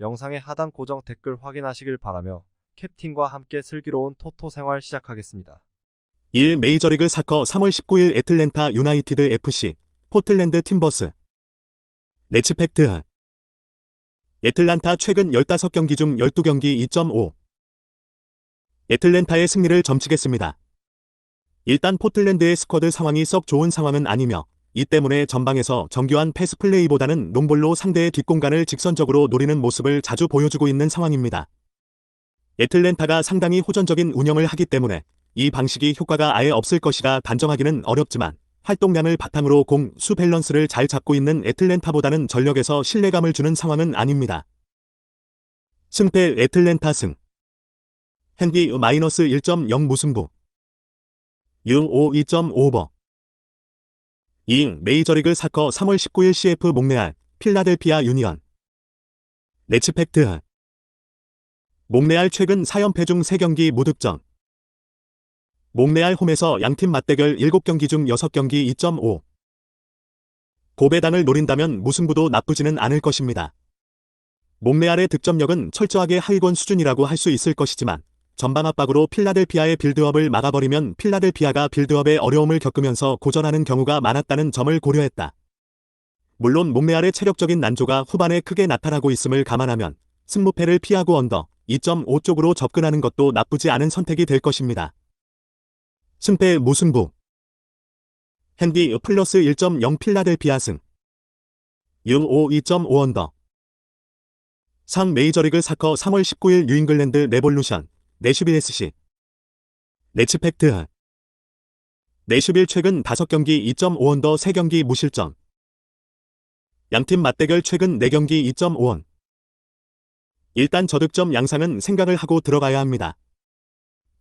영상의 하단 고정 댓글 확인하시길 바라며 캡틴과 함께 슬기로운 토토 생활 시작하겠습니다. 1 메이저리그 사커 3월 19일 애틀랜타 유나이티드 FC 포틀랜드 팀버스 네츠 팩트 애틀란타 최근 15경기 중 12경기 2.5 애틀랜타의 승리를 점치겠습니다. 일단 포틀랜드의 스쿼드 상황이 썩 좋은 상황은 아니며 이 때문에 전방에서 정교한 패스 플레이보다는 롱볼로 상대의 뒷공간을 직선적으로 노리는 모습을 자주 보여주고 있는 상황입니다. 애틀랜타가 상당히 호전적인 운영을 하기 때문에 이 방식이 효과가 아예 없을 것이라 단정하기는 어렵지만 활동량을 바탕으로 공, 수 밸런스를 잘 잡고 있는 애틀랜타보다는 전력에서 신뢰감을 주는 상황은 아닙니다. 승패 애틀랜타 승 핸디 마이너스 1.0 무승부 U5 2.5버 2. 메이저리그 사커 3월 19일 CF 목레알 필라델피아 유니언 네츠 팩트 목레알 최근 4연패 중 3경기 무득점 목레알 홈에서 양팀 맞대결 7경기 중 6경기 2.5 고배당을 노린다면 무승부도 나쁘지는 않을 것입니다. 목레알의 득점력은 철저하게 하위권 수준이라고 할 수 있을 것이지만 전방 압박으로 필라델피아의 빌드업을 막아버리면 필라델피아가 빌드업에 어려움을 겪으면서 고전하는 경우가 많았다는 점을 고려했다. 물론 목레알의 체력적인 난조가 후반에 크게 나타나고 있음을 감안하면 승무패를 피하고 언더 2.5 쪽으로 접근하는 것도 나쁘지 않은 선택이 될 것입니다. 승패 무승부 핸디 플러스 1.0 필라델피아 승 U5 2.5 언더 상 메이저리그 사커 3월 19일 뉴잉글랜드 레볼루션 내슈빌 SC 네츠 팩트 내슈빌 최근 5경기 2.5 언더 3경기 무실점. 양팀 맞대결 최근 4경기 2.5원. 일단 저득점 양상은 생각을 하고 들어가야 합니다.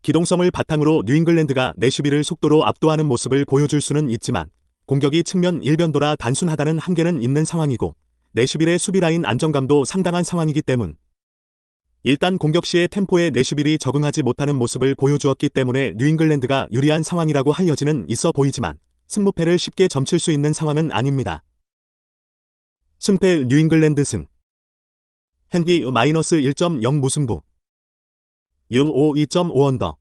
기동성을 바탕으로 뉴잉글랜드가 내슈비를 속도로 압도하는 모습을 보여줄 수는 있지만 공격이 측면 일변도라 단순하다는 한계는 있는 상황이고 내슈빌의 수비라인 안정감도 상당한 상황이기 때문 일단 공격 시의 템포에 내슈빌이 적응하지 못하는 모습을 보여주었기 때문에 뉴잉글랜드가 유리한 상황이라고 할 여지는 있어 보이지만 승무패를 쉽게 점칠 수 있는 상황은 아닙니다. 승패 뉴잉글랜드 승. 핸디 마이너스 1.0 무승부. U5 2.5 언더.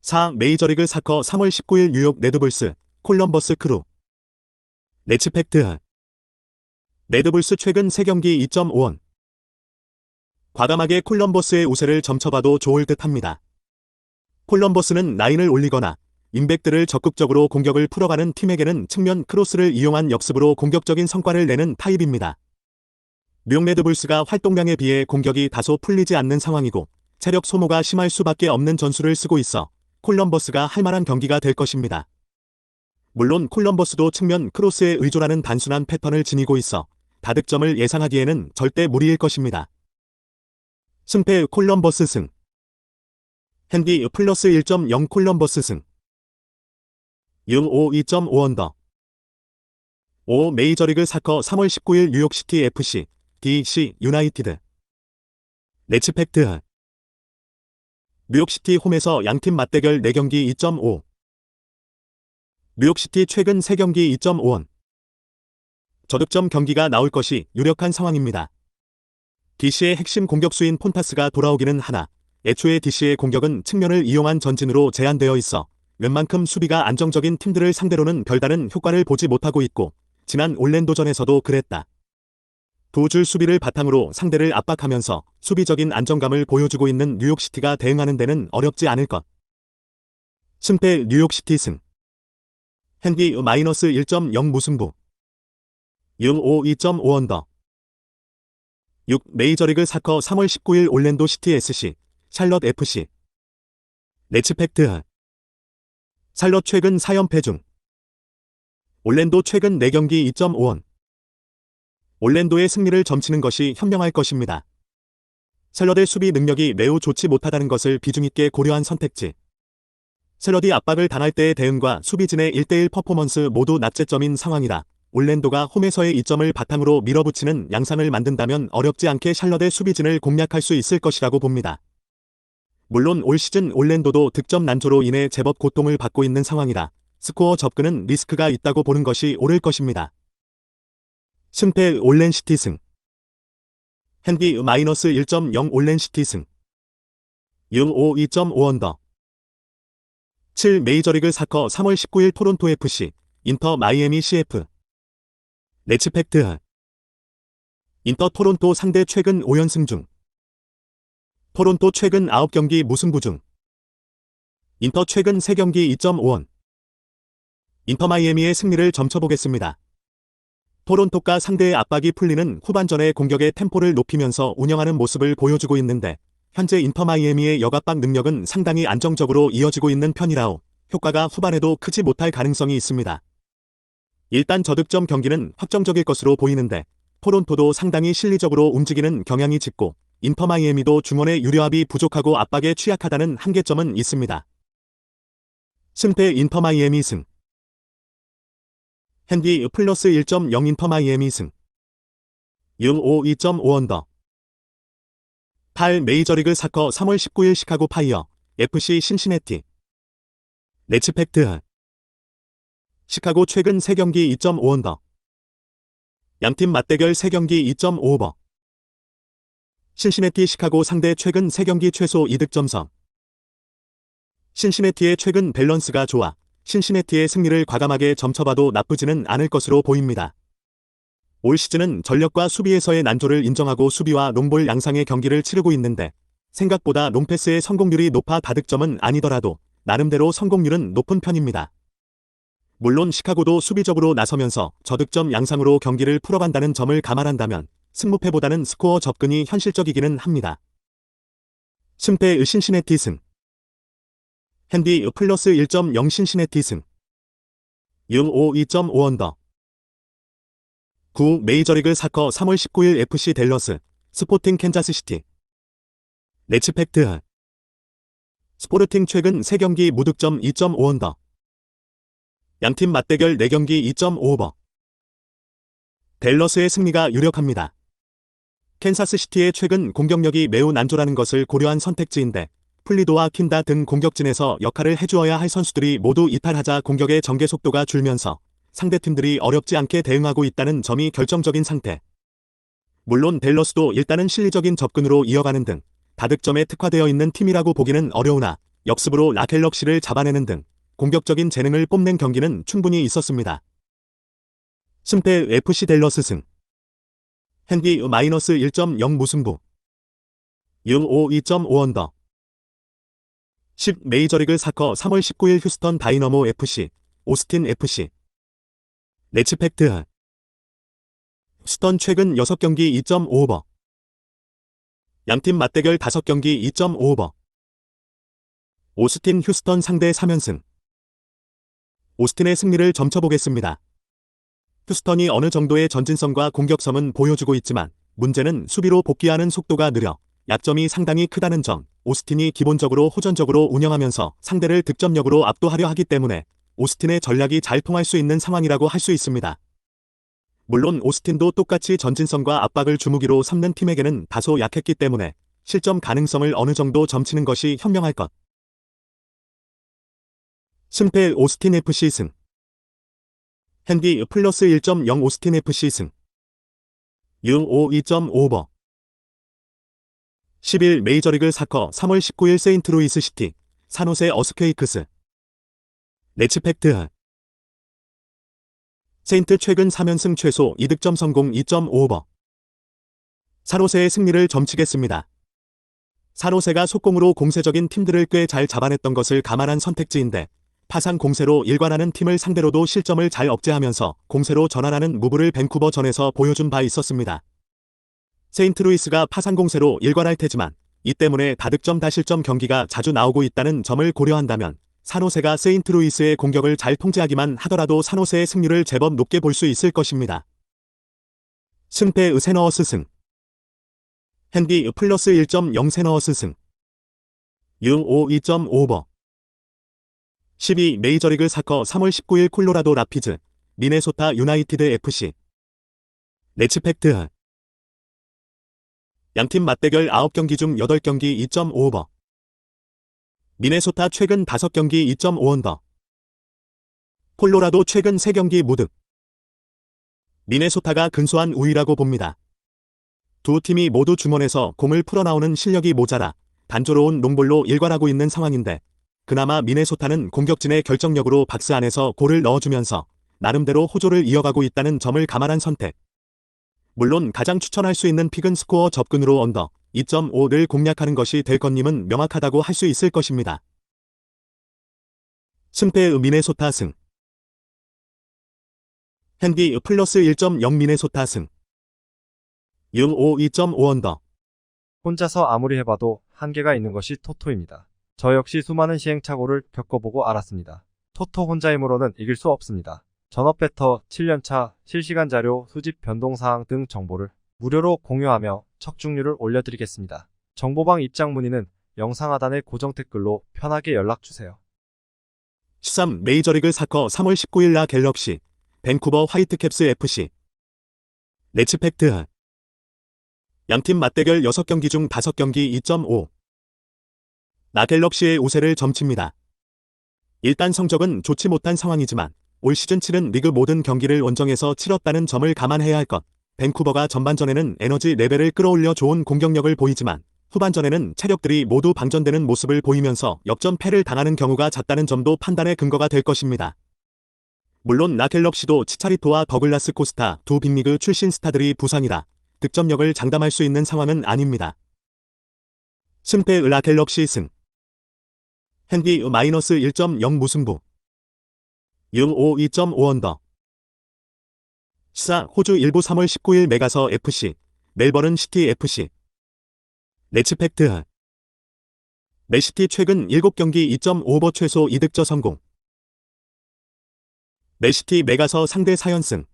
4. 메이저리그 사커 3월 19일 뉴욕 레드불스 콜럼버스 크루. 네츠 팩트. 레드불스 최근 3경기 2.5원 과감하게 콜럼버스의 우세를 점쳐봐도 좋을 듯 합니다. 콜럼버스는 라인을 올리거나 인백들을 적극적으로 공격을 풀어가는 팀에게는 측면 크로스를 이용한 역습으로 공격적인 성과를 내는 타입입니다. 뉴욕 레드불스가 활동량에 비해 공격이 다소 풀리지 않는 상황이고 체력 소모가 심할 수밖에 없는 전술을 쓰고 있어 콜럼버스가 할 만한 경기가 될 것입니다. 물론 콜럼버스도 측면 크로스에 의존하는 단순한 패턴을 지니고 있어 다득점을 예상하기에는 절대 무리일 것입니다. 승패 콜럼버스 승. 핸디 플러스 1.0 콜럼버스 승. U5 2.5 언더. 5 메이저리그 사커 3월 19일 뉴욕시티 FC DC 유나이티드. 네츠 팩트 뉴욕시티 홈에서 양팀 맞대결 4경기 2.5 뉴욕시티 최근 3경기 2.5원. 저득점 경기가 나올 것이 유력한 상황입니다. DC의 핵심 공격수인 폰타스가 돌아오기는 하나 애초에 DC의 공격은 측면을 이용한 전진으로 제한되어 있어 웬만큼 수비가 안정적인 팀들을 상대로는 별다른 효과를 보지 못하고 있고 지난 올랜도전에서도 그랬다. 두 줄 수비를 바탕으로 상대를 압박하면서 수비적인 안정감을 보여주고 있는 뉴욕시티가 대응하는 데는 어렵지 않을 것. 승패 뉴욕시티 승 핸디 마이너스 1.0 무승부 U5 2.5 언더 6. 메이저리그 사커 3월 19일 올랜도 시티 SC 샬럿 FC 네츠 팩트 샬럿 최근 4연패 중 올랜도 최근 4경기 2.5원 올랜도의 승리를 점치는 것이 현명할 것입니다. 샐러드의 수비 능력이 매우 좋지 못하다는 것을 비중있게 고려한 선택지. 샐러디 압박을 당할 때의 대응과 수비진의 1대1 퍼포먼스 모두 낮제점인 상황이라 올랜도가 홈에서의 이점을 바탕으로 밀어붙이는 양상을 만든다면 어렵지 않게 샬럿의 수비진을 공략할 수 있을 것이라고 봅니다. 물론 올 시즌 올랜도도 득점 난조로 인해 제법 고통을 받고 있는 상황이라 스코어 접근은 리스크가 있다고 보는 것이 옳을 것입니다. 승패 올랜시티 승 핸디 마이너스 1.0 올랜시티 승 U5 2.5 언더 7 메이저리그 사커 3월 19일 토론토 FC 인터 마이애미 CF 레츠팩트 인터 토론토 상대 최근 5연승 중 토론토 최근 9경기 무승부 중 인터 최근 3경기 2.5원 인터 마이애미의 승리를 점쳐보겠습니다. 토론토가 상대의 압박이 풀리는 후반전의 공격의 템포를 높이면서 운영하는 모습을 보여주고 있는데 현재 인터 마이애미의 역압박 능력은 상당히 안정적으로 이어지고 있는 편이라오 효과가 후반에도 크지 못할 가능성이 있습니다. 일단 저득점 경기는 확정적일 것으로 보이는데 토론토도 상당히 실리적으로 움직이는 경향이 짙고 인터 마이애미도 중원의 유려합이 부족하고 압박에 취약하다는 한계점은 있습니다. 승패 인터 마이애미 승. 핸디 플러스 1.0 인터 마이애미 승. U5 2.5 언더. 8 메이저리그 사커 3월 19일 시카고 파이어 FC 신시내티. 레츠팩트 시카고 최근 3경기 2.5 언더 양팀 맞대결 3경기 2.5오버 신시내티 시카고 상대 최근 3경기 최소 2득점성 신시내티의 최근 밸런스가 좋아 신시내티의 승리를 과감하게 점쳐봐도 나쁘지는 않을 것으로 보입니다. 올 시즌은 전력과 수비에서의 난조를 인정하고 수비와 롱볼 양상의 경기를 치르고 있는데 생각보다 롱패스의 성공률이 높아 다득점은 아니더라도 나름대로 성공률은 높은 편입니다. 물론 시카고도 수비적으로 나서면서 저득점 양상으로 경기를 풀어간다는 점을 감안한다면 승무패보다는 스코어 접근이 현실적이기는 합니다. 승패의 신시내티 승. 핸디 플러스 1.0 신시내티 승. U5 2.5 언더. 9 메이저리그 사커 3월 19일 FC 댈러스 스포팅 캔자스시티. 레츠팩트 스포르팅 최근 3경기 무득점 2.5 언더 양팀 맞대결 4경기 2.5오버 댈러스의 승리가 유력합니다. 캔사스시티의 최근 공격력이 매우 난조라는 것을 고려한 선택지인데 플리도와 킨다 등 공격진에서 역할을 해주어야 할 선수들이 모두 이탈하자 공격의 전개 속도가 줄면서 상대팀들이 어렵지 않게 대응하고 있다는 점이 결정적인 상태. 물론 댈러스도 일단은 실리적인 접근으로 이어가는 등 다득점에 특화되어 있는 팀이라고 보기는 어려우나 역습으로 라켈럭시를 잡아내는 등 공격적인 재능을 뽐낸 경기는 충분히 있었습니다. 승패 FC 댈러스 승. 핸디 마이너스 1.0 무승부. U5 2.5 언더. 10 메이저리그 사커 3월 19일 휴스턴 다이너모 FC 오스틴 FC 레츠팩트. 휴스턴 최근 6경기 2.5오버. 양팀 맞대결 5경기 2.5오버. 오스틴 휴스턴 상대 3연승 오스틴의 승리를 점쳐보겠습니다. 휴스턴이 어느 정도의 전진성과 공격성은 보여주고 있지만 문제는 수비로 복귀하는 속도가 느려 약점이 상당히 크다는 점. 오스틴이 기본적으로 호전적으로 운영하면서 상대를 득점력으로 압도하려 하기 때문에 오스틴의 전략이 잘 통할 수 있는 상황이라고 할 수 있습니다. 물론 오스틴도 똑같이 전진성과 압박을 주무기로 삼는 팀에게는 다소 약했기 때문에 실점 가능성을 어느 정도 점치는 것이 현명할 것. 승패 오스틴 FC 승. 핸디 플러스 1.0 오스틴 FC 승. U5 2.5버 10일 메이저리그 사커 3월 19일 세인트루이스 시티 산호세 어스케이크스. 레츠팩트 세인트 최근 3연승 최소 2득점 성공 2.5버 산호세의 승리를 점치겠습니다. 산호세가 속공으로 공세적인 팀들을 꽤 잘 잡아냈던 것을 감안한 선택지인데 파상 공세로 일관하는 팀을 상대로도 실점을 잘 억제하면서 공세로 전환하는 무브를 밴쿠버 전에서 보여준 바 있었습니다. 세인트루이스가 파상 공세로 일관할 테지만 이 때문에 다득점 다실점 경기가 자주 나오고 있다는 점을 고려한다면 산호세가 세인트루이스의 공격을 잘 통제하기만 하더라도 산호세의 승률을 제법 높게 볼 수 있을 것입니다. 승패 의세너어스 승 핸디 플러스 1.0 세너어스 승. U5 2.5버. 12 메이저리그 사커 3월 19일 콜로라도 라피즈, 미네소타 유나이티드 FC. 레츠팩트. 양팀 맞대결 9경기 중 8경기 2.5버. 미네소타 최근 5경기 2.5언더. 콜로라도 최근 3경기 무득. 미네소타가 근소한 우위라고 봅니다. 두 팀이 모두 중원에서 공을 풀어나오는 실력이 모자라 단조로운 롱볼로 일관하고 있는 상황인데 그나마 미네소타는 공격진의 결정력으로 박스 안에서 골을 넣어주면서 나름대로 호조를 이어가고 있다는 점을 감안한 선택. 물론 가장 추천할 수 있는 픽은 스코어 접근으로 언더 2.5를 공략하는 것이 될 것님은 명확하다고 할 수 있을 것입니다. 승패의 미네소타 승 핸디 플러스 1.0 미네소타 승 U5 2.5 언더 혼자서 아무리 해봐도 한계가 있는 것이 토토입니다. 저 역시 수많은 시행착오를 겪어보고 알았습니다. 토토 혼자 힘으로는 이길 수 없습니다. 전업 배터 7년차 실시간 자료 수집 변동사항 등 정보를 무료로 공유하며 척중률을 올려드리겠습니다. 정보방 입장 문의는 영상 하단의 고정 댓글로 편하게 연락주세요. 13 메이저리그 사커 3월 19일 나 갤럭시 밴쿠버 화이트캡스 FC 레츠팩트 양팀 맞대결 6경기 중 5경기 2.5 나갤럭시의 우세를 점칩니다. 일단 성적은 좋지 못한 상황이지만 올 시즌 7은 리그 모든 경기를 원정에서 치렀다는 점을 감안해야 할 것. 밴쿠버가 전반전에는 에너지 레벨을 끌어올려 좋은 공격력을 보이지만 후반전에는 체력들이 모두 방전되는 모습을 보이면서 역전패를 당하는 경우가 잦다는 점도 판단의 근거가 될 것입니다. 물론 나갤럭시도 치차리토와 더글라스 코스타 두 빅리그 출신 스타들이 부상이라 득점력을 장담할 수 있는 상황은 아닙니다. 승패 갤럭시 승 핸디 마이너스 1.0 무승부. U5 2.5 언더. 시사 호주 일부 3월 19일 메가서 FC 멜버른 시티 FC 레츠팩트 메시티 최근 7경기 2.5버 최소 2득점 성공. 메시티 메가서 상대 4연승.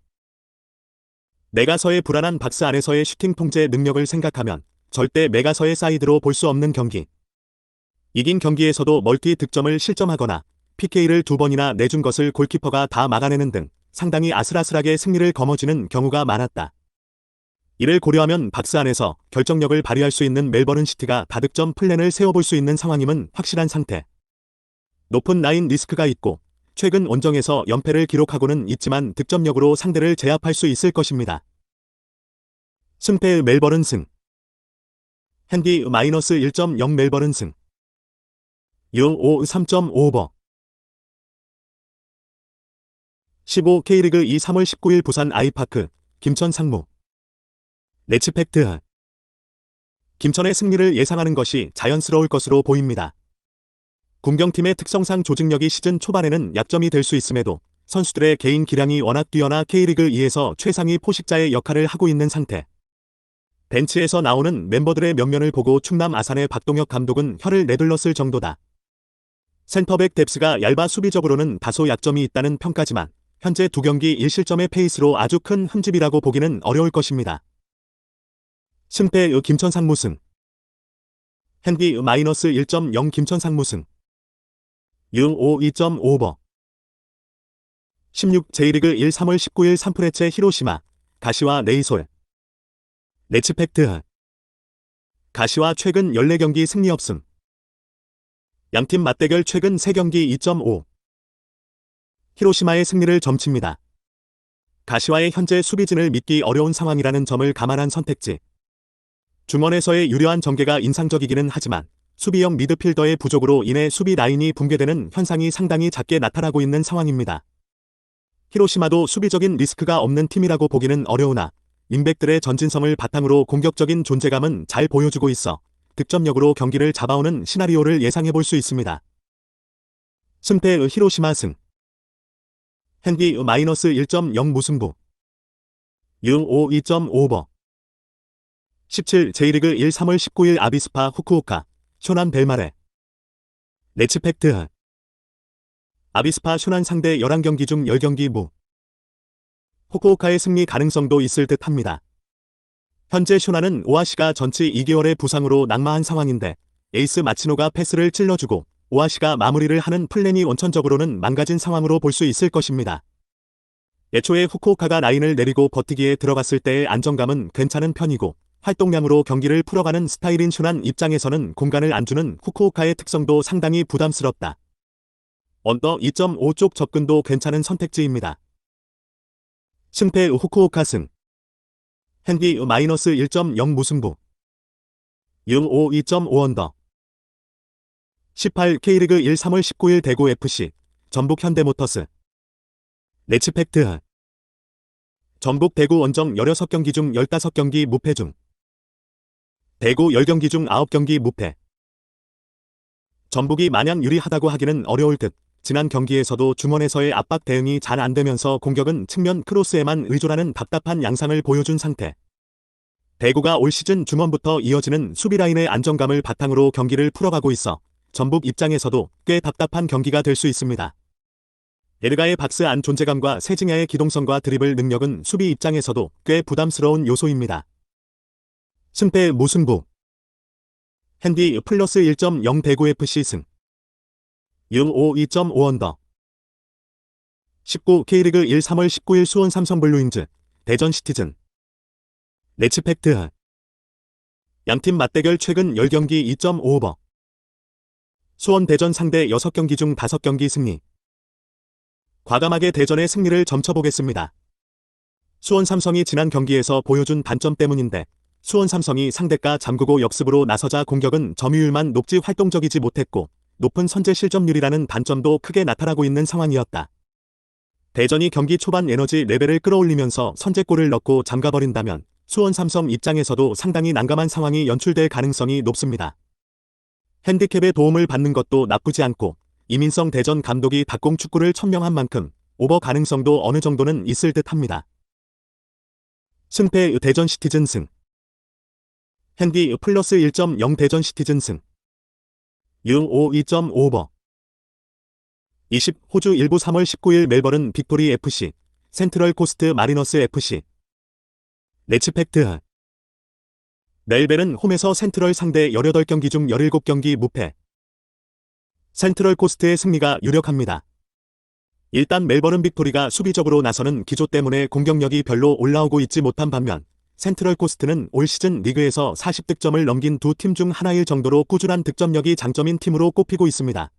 메가서의 불안한 박스 안에서의 슈팅 통제 능력을 생각하면 절대 메가서의 사이드로 볼 수 없는 경기 이긴 경기에서도 멀티 득점을 실점하거나 PK를 두 번이나 내준 것을 골키퍼가 다 막아내는 등 상당히 아슬아슬하게 승리를 거머쥐는 경우가 많았다. 이를 고려하면 박스 안에서 결정력을 발휘할 수 있는 멜버른 시티가 다득점 플랜을 세워볼 수 있는 상황임은 확실한 상태. 높은 라인 리스크가 있고 최근 원정에서 연패를 기록하고는 있지만 득점력으로 상대를 제압할 수 있을 것입니다. 승패의 멜버른 승 핸디 마이너스 1.0 멜버른 승 U5 3.5버 15 K리그 2 3월 19일 부산 아이파크 김천 상무 레츠팩트 김천의 승리를 예상하는 것이 자연스러울 것으로 보입니다. 군경팀의 특성상 조직력이 시즌 초반에는 약점이 될 수 있음에도 선수들의 개인 기량이 워낙 뛰어나 K리그 2에서 최상위 포식자의 역할을 하고 있는 상태. 벤치에서 나오는 멤버들의 면면을 보고 충남 아산의 박동혁 감독은 혀를 내둘렀을 정도다. 센터백 뎁스가 얇아 수비적으로는 다소 약점이 있다는 평가지만 현재 두 경기 1실점의 페이스로 아주 큰 흠집이라고 보기는 어려울 것입니다. 승패 김천 상 무승. 핸디 마이너스 1.0 김천 상 무승. U5 2.5버. 16 J리그 1 3월 19일 산프레체 히로시마 가시와 레이솔. 레츠팩트 가시와 최근 14경기 승리 없음 양팀 맞대결 최근 3경기 2.5 히로시마의 승리를 점칩니다. 가시와의 현재 수비진을 믿기 어려운 상황이라는 점을 감안한 선택지. 중원에서의 유려한 전개가 인상적이기는 하지만 수비형 미드필더의 부족으로 인해 수비 라인이 붕괴되는 현상이 상당히 작게 나타나고 있는 상황입니다. 히로시마도 수비적인 리스크가 없는 팀이라고 보기는 어려우나 인백들의 전진성을 바탕으로 공격적인 존재감은 잘 보여주고 있어 득점력으로 경기를 잡아오는 시나리오를 예상해 볼 수 있습니다. 승패의 히로시마 승. 핸디 마이너스 1.0 무승부. U5 2.5버. 17 J리그 1 3월 19일 아비스파 후쿠오카 쇼난 벨마레. 레츠팩트. 아비스파 쇼난 상대 11경기 중 10경기 무. 후쿠오카의 승리 가능성도 있을 듯 합니다. 현재 쇼나는 오아시가 전치 2개월의 부상으로 낙마한 상황인데 에이스 마치노가 패스를 찔러주고 오아시가 마무리를 하는 플랜이 원천적으로는 망가진 상황으로 볼 수 있을 것입니다. 애초에 후쿠오카가 라인을 내리고 버티기에 들어갔을 때의 안정감은 괜찮은 편이고 활동량으로 경기를 풀어가는 스타일인 슈난 입장에서는 공간을 안 주는 후쿠오카의 특성도 상당히 부담스럽다. 언더 2.5쪽 접근도 괜찮은 선택지입니다. 승패 후쿠오카 승 핸디 마이너스 1.0 무승부. 6-5 2.5 언더. 18 K리그 1 3월 19일 대구 FC 전북 현대모터스. 레츠팩트 전북 대구 원정 16경기 중 15경기 무패 중. 대구 10경기 중 9경기 무패. 전북이 마냥 유리하다고 하기는 어려울 듯 지난 경기에서도 중원에서의 압박 대응이 잘 안되면서 공격은 측면 크로스에만 의존하는 답답한 양상을 보여준 상태. 대구가 올 시즌 중원부터 이어지는 수비 라인의 안정감을 바탕으로 경기를 풀어가고 있어 전북 입장에서도 꽤 답답한 경기가 될 수 있습니다. 에르가의 박스 안 존재감과 세징야의 기동성과 드리블 능력은 수비 입장에서도 꽤 부담스러운 요소입니다. 승패 무승부 핸디 플러스 1.0 대구 FC 승 6-5 2.5 언더 19 K리그 1 3월 19일 수원 삼성 블루인즈 대전 시티즌. 레츠 팩트 양팀 맞대결 최근 10경기 2.5오버. 수원 대전 상대 6경기 중 5경기 승리. 과감하게 대전의 승리를 점쳐보겠습니다. 수원 삼성이 지난 경기에서 보여준 단점 때문인데 수원 삼성이 상대가 잠그고 역습으로 나서자 공격은 점유율만 높지 활동적이지 못했고 높은 선제 실점률이라는 단점도 크게 나타나고 있는 상황이었다. 대전이 경기 초반 에너지 레벨을 끌어올리면서 선제골을 넣고 잠가버린다면 수원 삼성 입장에서도 상당히 난감한 상황이 연출될 가능성이 높습니다. 핸디캡의 도움을 받는 것도 나쁘지 않고 이민성 대전 감독이 닭공 축구를 천명한 만큼 오버 가능성도 어느 정도는 있을 듯 합니다. 승패 대전 시티즌 승 핸디 플러스 1.0 대전 시티즌 승 6-5 2.5버 20 호주 일부 3월 19일 멜버른 빅토리 FC 센트럴 코스트 마리너스 FC 레츠팩트 멜벨은 홈에서 센트럴 상대 18경기 중 17경기 무패. 센트럴 코스트의 승리가 유력합니다. 일단 멜버른 빅토리가 수비적으로 나서는 기조 때문에 공격력이 별로 올라오고 있지 못한 반면 센트럴 코스트는 올 시즌 리그에서 40득점을 넘긴 두 팀 중 하나일 정도로 꾸준한 득점력이 장점인 팀으로 꼽히고 있습니다.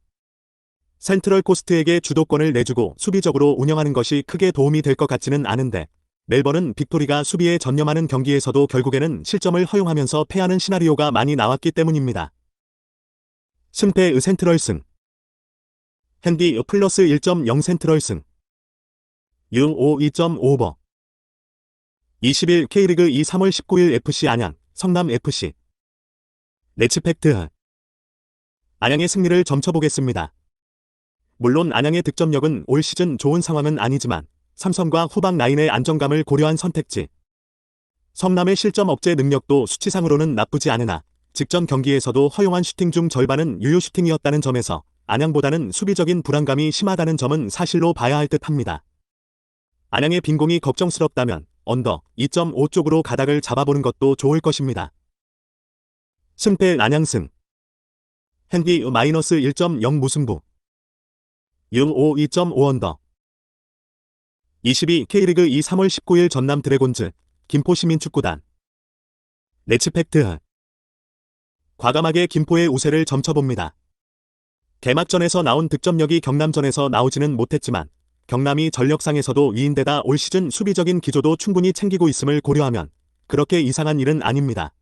센트럴 코스트에게 주도권을 내주고 수비적으로 운영하는 것이 크게 도움이 될 것 같지는 않은데 멜버른 빅토리가 수비에 전념하는 경기에서도 결국에는 실점을 허용하면서 패하는 시나리오가 많이 나왔기 때문입니다. 승패의 센트럴 승 핸디 플러스 1.0 센트럴 승6-5 2.5버 20일 K리그 2 3월 19일 FC 안양, 성남 FC. 레츠팩트. 안양의 승리를 점쳐보겠습니다. 물론 안양의 득점력은 올 시즌 좋은 상황은 아니지만 삼성과 후방 라인의 안정감을 고려한 선택지. 성남의 실점 억제 능력도 수치상으로는 나쁘지 않으나 직전 경기에서도 허용한 슈팅 중 절반은 유효 슈팅이었다는 점에서 안양보다는 수비적인 불안감이 심하다는 점은 사실로 봐야 할 듯 합니다. 안양의 빈공이 걱정스럽다면 언더 2.5 쪽으로 가닥을 잡아보는 것도 좋을 것입니다. 승패 안양승. 핸디 마이너스 1.0 무승부. 6-5 2.5 언더 22 K리그 2 3월 19일 전남 드래곤즈 김포시민축구단. 레츠팩트. 과감하게 김포의 우세를 점쳐봅니다. 개막전에서 나온 득점력이 경남전에서 나오지는 못했지만 경남이 전력상에서도 위인데다 올 시즌 수비적인 기조도 충분히 챙기고 있음을 고려하면 그렇게 이상한 일은 아닙니다.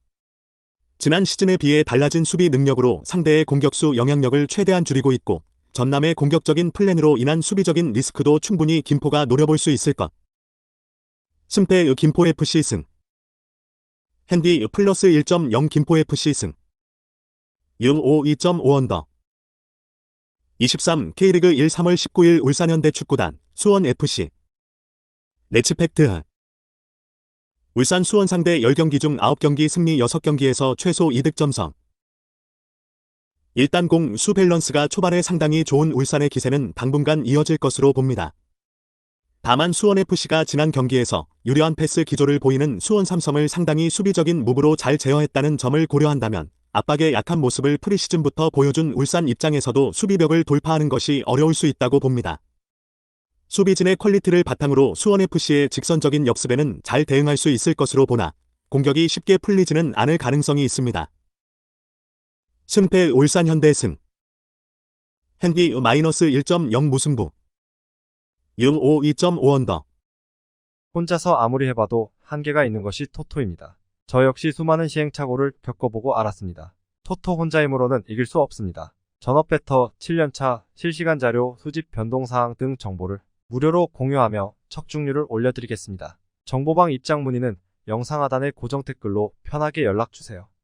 지난 시즌에 비해 달라진 수비 능력으로 상대의 공격수 영향력을 최대한 줄이고 있고 전남의 공격적인 플랜으로 인한 수비적인 리스크도 충분히 김포가 노려볼 수 있을 것. 승패 김포FC 승 핸디 플러스 1.0 김포FC 승6-5 2.5 언더 23 K리그 1 3월 19일 울산현대 축구단 수원FC 레츠팩트 울산 수원 상대 10경기 중 9경기 승리 6경기에서 최소 2득점성. 일단 공수 밸런스가 초반에 상당히 좋은 울산의 기세는 당분간 이어질 것으로 봅니다. 다만 수원FC가 지난 경기에서 유려한 패스 기조를 보이는 수원 삼성을 상당히 수비적인 무브로 잘 제어했다는 점을 고려한다면 압박에 약한 모습을 프리시즌부터 보여준 울산 입장에서도 수비벽을 돌파하는 것이 어려울 수 있다고 봅니다. 수비진의 퀄리티를 바탕으로 수원FC의 직선적인 역습에는 잘 대응할 수 있을 것으로 보나 공격이 쉽게 풀리지는 않을 가능성이 있습니다. 승패 울산 현대 승 핸디 마이너스 1.0 무승부 6-5 2.5 언더 혼자서 아무리 해봐도 한계가 있는 것이 토토입니다. 저 역시 수많은 시행착오를 겪어보고 알았습니다. 토토 혼자 힘으로는 이길 수 없습니다. 전업 배터 7년차 실시간 자료 수집 변동사항 등 정보를 무료로 공유하며 척중률을 올려드리겠습니다. 정보방 입장 문의는 영상 하단의 고정 댓글로 편하게 연락주세요.